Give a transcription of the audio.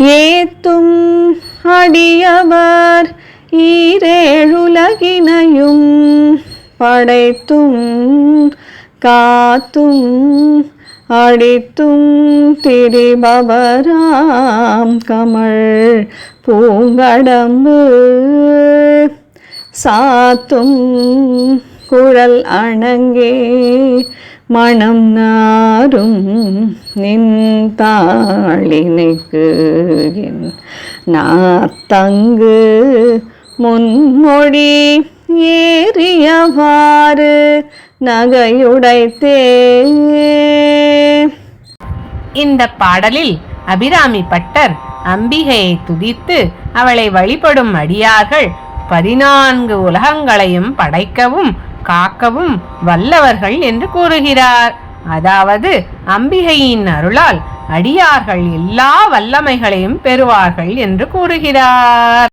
ஏத்தும் அடியவர் ஈரேழுலகினையும் படைத்தும் காத்தும் அடித்தும் திரிபவராம் கமல் பூங்கடம்பு சாத்தும் குழல் அணங்கே மணம் நாரும் நின் தாளினுக்கு நாத்தங்கு முன்மொழி ஏறியவாறு நகையுடைத்தே. இந்த பாடலில் அபிராமி பட்டர் அம்பிகையை துதித்து அவளை வழிபடும் அடியார்கள் பதினான்கு உலகங்களையும் படைக்கவும் காக்கவும் வல்லவர்கள் என்று கூறுகிறார். அதாவது அம்பிகையின் அருளால் அடியார்கள் எல்லா வல்லமைகளையும் பெறுவார்கள் என்று கூறுகிறார்.